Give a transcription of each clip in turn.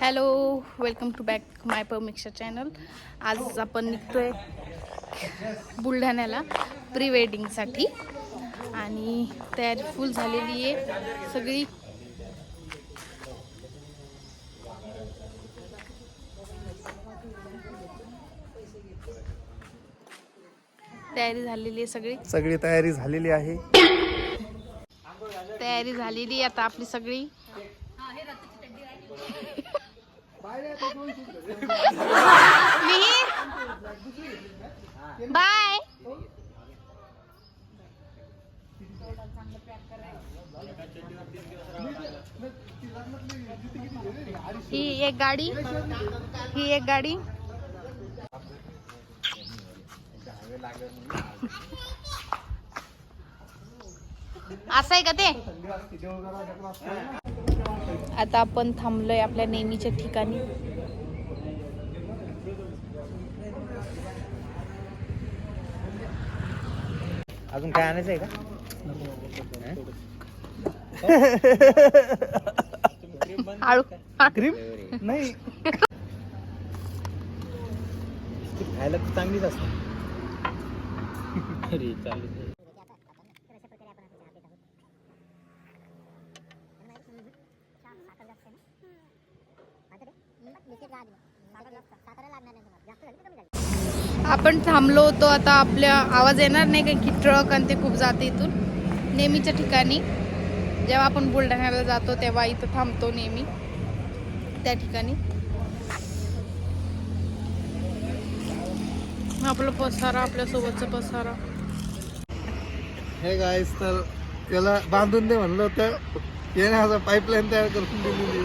Hello welcome to back my परमिक्शा channel. आज आपण निघतोय बुलढाण्याला प्री वेडिंगसाठी आणि तयारी फुल झालेली आहे. सगळी तयारी झालेली आहे सगळी. सगळी तयारी झालेली आहे. तयारी झालेली आहे आता आपली सगळी. बाय ही एक गाडी ही एक गाडी। असं आहे का ते आता आपण थांबलोय आपल्या नेहमीच्या ठिकाणी. अजून काय आणायचं आहे का? क्रीम? नाही. खायला चांगलीच असते. अरे चालेल. आपण थांबलो होतो आता आपल्या आवाज येणार नाही कारण की ट्रक आणि ते खूप जाते इथून. नेहमीच्या ठिकाणी. जेव्हा आपण बुलढाण्याला जातो तेव्हा इथं थांबतो नेहमी. त्या ठिकाणी. आपलं पसारा आपल्या सोबतचा पसारा. हे गायस तर त्याला बांधून दे म्हणलं होतं. येण्याचा पाईपलाईन तयार करून दिलेली.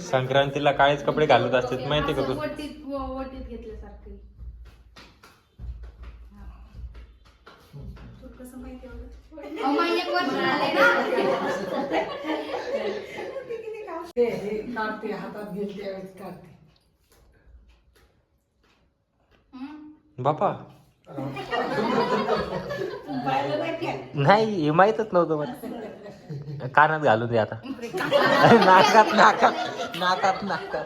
संक्रांतीला काळेच कपडे घालत असतात माहिती का तू? वटीत वटीत घेतल्यासारखं. काढते हातात घेतली त्यावेळेस काढते. बापा. नाही हे माहीतच नव्हतं मला. कानात घालून दे आता. नाकात नाकात नाकात नाकात.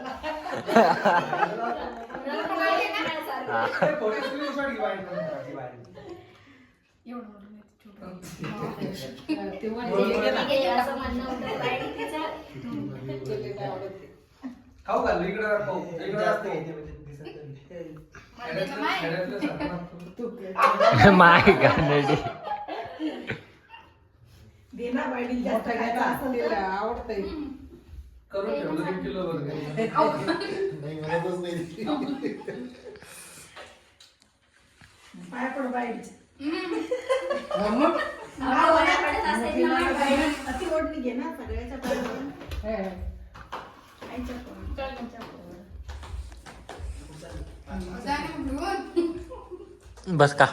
तेव्हा खाऊ घाल इकडे खाऊ. इकडे असते माय गानडी देना जास्त असेल आवडतंय. करून ठेवलं एक किलो भर घरी. नाही म्हणतच नाही. पाय पड बाईडीचे मग? अति ओढणी घे ना सगळ्याच्या. आईच्या. बस का?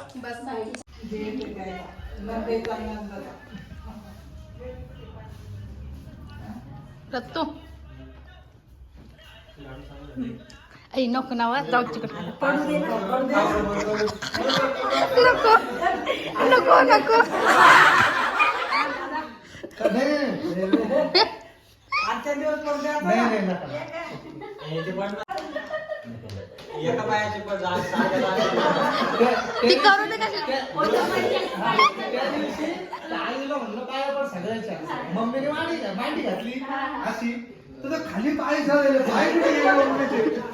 जे ते काय. नंदेचा नंदाचा. रत्तो. ऐ नको नावा जाऊ तिकडे. पडू दे नको. नको नका. ती करू दे कशी आईला म्हणलं पाया पण सगळ्याच्या मम्मीने मांडी मांडी घातली. अशी. तर ते खाली पाय झालेले. पाय कुठे गेले मम्मीचे?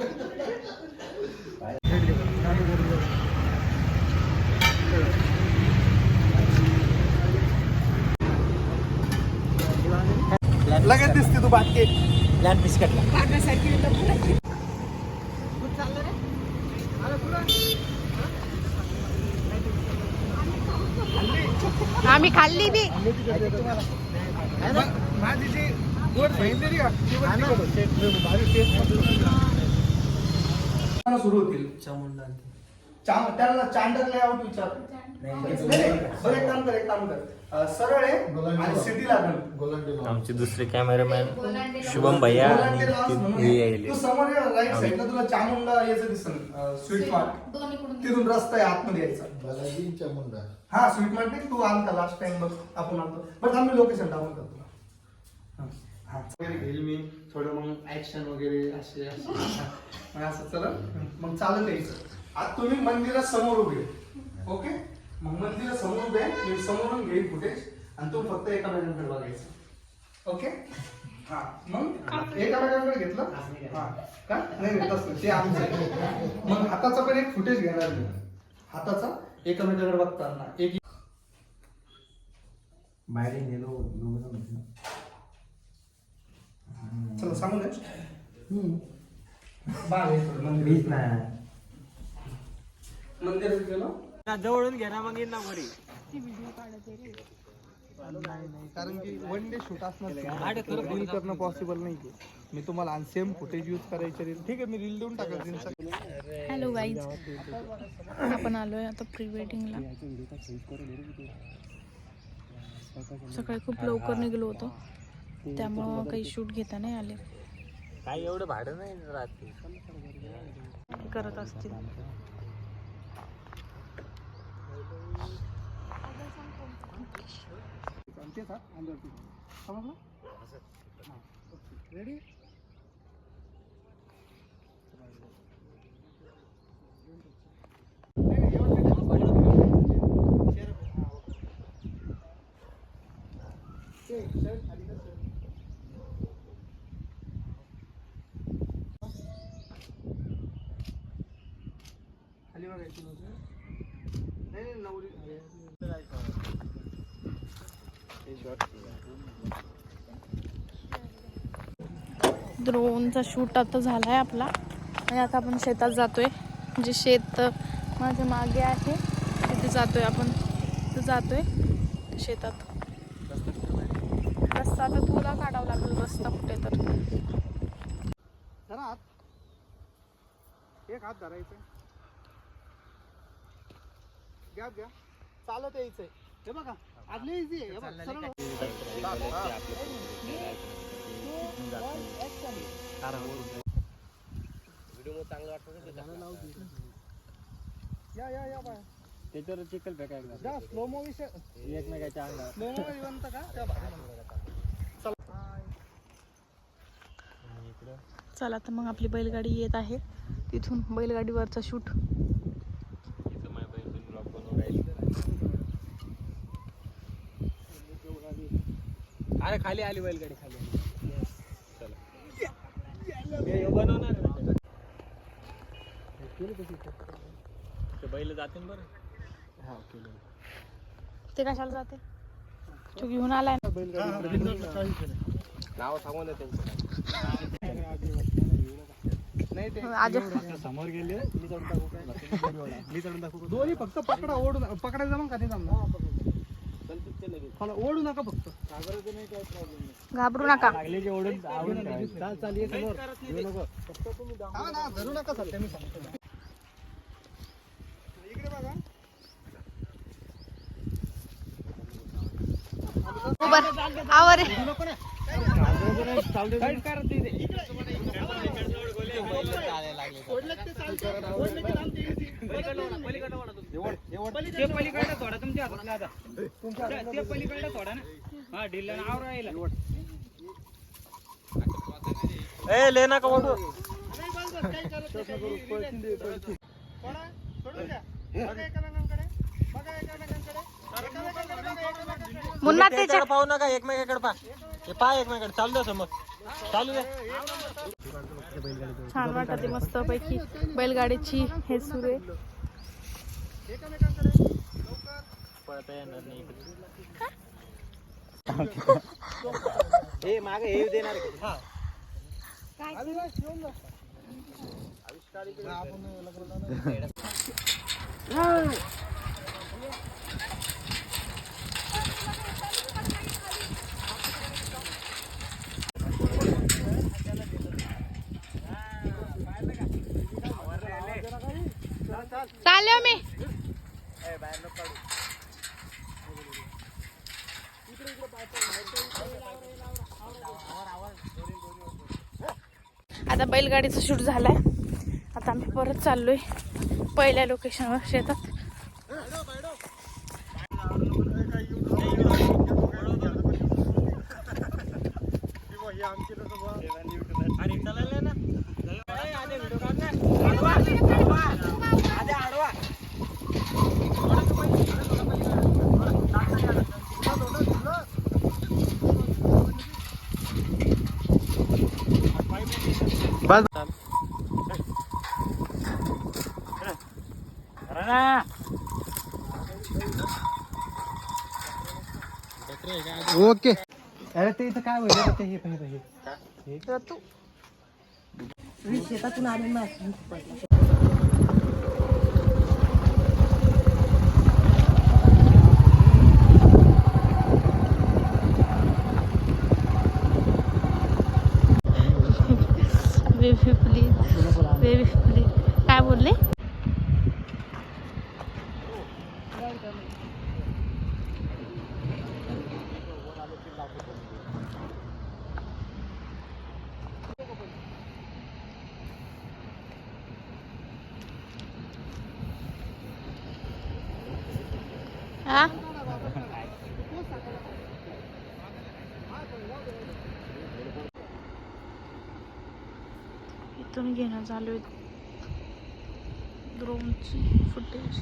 लगेच दिसते तू बाटके. लॅन बिस्कटला. आम्ही खाल्ली बी माझी जी गोड. मला सुरू होतील चाम त्यांना चांडक लेआउट विचार बरं एक काम कर एक काम कर. सरळ आहे आणि सिटी लागेल आमचे दुसरे कॅमेरामॅन शुभम भैया आणि ते- हे समोर राईट साईडला तुला चामुंडा यायचं दिसन स्वीट मार्ट तिथून रस्ता आहे आतमध्ये यायचा. हा स्वीट मार्ट तू आलता लास्ट टाइम बघ आपण आलतो बट आम्ही लोकेशन टाकून करतो हा. हा. वगैरे घेईल मी. थोडं मग ऍक्शन वगैरे असे असे. चला. मग चालत यायचं आज तुम्ही मंदिरासमोर उभे. ओके? मग मंदिरासमोर उभे मी समोरून घेईल फुटेज आणि तू फक्त एका मॅडमकडे बघायचं. ओके हा. मग एका मॅडमकडे घेतलं? हा. का? नाही नाही तसं नाही. ते आमचं आहे. मग हाताचा पण एक फुटेज घेणार मी. हाताचा एकमेकांकडे बघताना. एक चला सांगू दे. बाळ आहे थोडं मंदिर मंदिरात गेलो? जवळून घे ना मग येईन ना वरी कारण की वन डे शूट असणार रील करणं पॉसिबल नाही मी तुम्हाला सेम फुटेज यूज करायचे रील ठीक आहे मी रील देऊन टाकेल हॅलो गाईज आपण आलोय आता प्री वेडिंगला सकाळी खूप लवकर निघलो होतो. त्यामुळं काही शूट घेता नाही आले. काही एवढं भाडं नाही राहते करत असतील. అంతే సార్ అందరూ సమగ్రం రెడీ Thank you, sir. ड्रोनचा शूट आता झाला आहे आपला. आणि आता आपण शेतात जातोय. जे शेत माझ्या मागे आहे. तिथे जातोय आपण. तिथे जातोय शेतात. रस्ता तर तुला काढावा लागेल. रस्ता कुठे तर. एक हात धरायचं. घ्या घ्या. चालत यायचंय. हे बघा. आदले इझी आहे. हे बघ, सरळ. या या या बाय त्याच्यावर चिकल फेकायला जा स्लो मो विषय. एकमेकाच्या अंगावर. स्लो मो इव्हंत का? त्या. चला तर मग आपली बैलगाडी येत आहे. तिथून बैलगाडीवरचा शूट इथं माझ्या बहीण ब्लॉग बनवून राहिली अरे खाली आली बैलगाडी खाली आली. चला. बनवणार ना. ते बैल जातील बरं. हा केलं. ते कशाला जाते? तू घेऊन आलाय. ना नाव सांगून त्यांचं. नाही ते आज. समोर गेले. मी चढून काय मी चढून टाकू दोन्ही फक्त पकडा ओढू नका पकडायचं मग का नाही जमणार मला ओढू नका फक्त घाबरू नका लागले की ओढून आवडून ठेवायचं. चाल चाल ये समोर येऊ नको हा ना धरू नका सध्या मी सांगतो इकडे बघा उभं आवर करा ते. पलीकडे तुमच्या हातातला आता ते पलीकडे ना हा ढिल्ला नाव राहिला ए लेना का मोठू मुन्ना त्याच्या पाहू नका एकमेकाकडे पा हे पाय एकमेकाकडे चालू द्या समोर चालू द्या छान वाटते मस्त पैकी बैलगाडीची हे सुरू. आहे. हे मागे हे देणार हा. आता बैलगाडीचं शूट झालाय. आता आम्ही परत चाललोय पहिल्या लोकेशनवर शेतात. अरे चालायला ना ए, आधी व्हिडिओ काढ ना. आडवा, आडवा. आधी आडवा. अरे ओके. अरे ते इथं काय होईल? ते हे पाहिजे हे तू शेतातून आले ना काय बोलले हा इथून घेणं चालू आहे ड्रोनची फुटेज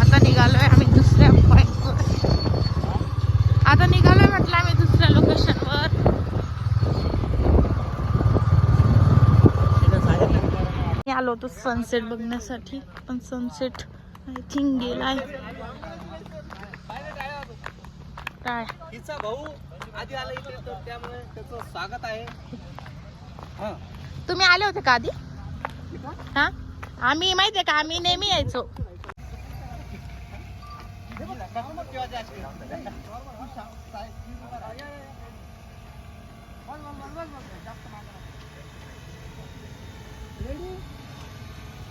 आता निघालोय आम्ही दुसऱ्या पॉईंटवर आता निघालोय म्हटलं आम्ही दुसऱ्या लोकेशनवर मी आलो होतो सनसेट बघण्यासाठी पण सनसेट आय थिंक गेलाय. काय? तिचा भाऊ आधी आला इथे तर त्यामुळे त्याचं स्वागत आहे. हा. तुम्ही आले होते का आधी? हा? आम्ही माहितीये का आम्ही नेहमी यायचो.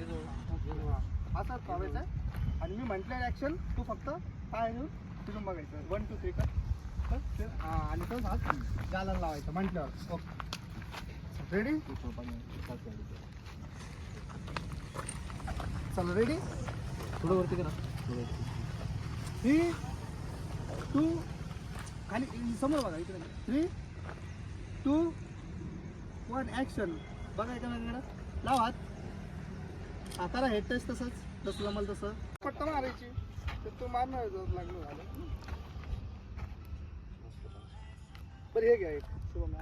असं प्रॉब्लेम आहे. आणि मी म्हटलं ॲक्शन तू फक्त काय घेऊन तिथून बघायचं. वन टू थ्री कर आणि तो हात जालन लावायचं म्हटल्यावर ओके रेडी चला रेडी थोडं वरती करा. थ्री टू खाली समोर बघा इकडे. थ्री टू वन ॲक्शन बघा एका लाव हात. हाताला हेड टच तसंच जसं जमल तसं. पट्टा मारायची. तर तू मारणार लागलं झालं. बरं हे घ्या एक. शुभम.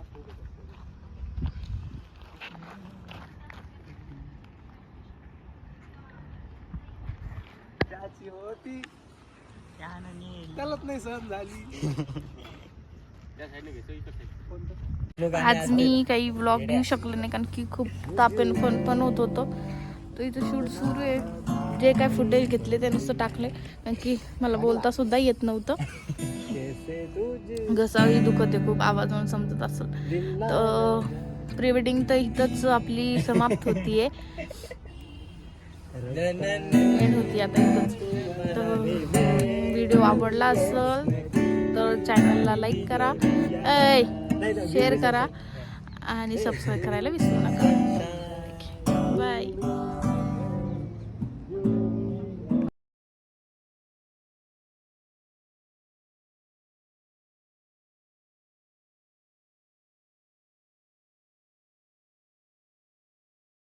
त्याची होती. त्यालाच नाही सहन झाली. आज मी काही व्लॉग घेऊ शकले नाही कारण की खूप तापेन फन पण होत होतं. तो इथं शूट सुरू आहे. जे काय फुटेज घेतले ते नुसतं टाकले. कारण की मला बोलता सुद्धा येत नव्हतं. घसाही दुखत आहे खूप आवाजावरून समजत असेल. तर प्री वेडिंग तर इथंच आपली समाप्त होतीये. एंड होती आता इथंच. तर व्हिडिओ आवडला असेल तर चॅनलला लाईक करा. ऐ शेअर करा. आणि सबस्क्राईब करायला विसरू नका. बाय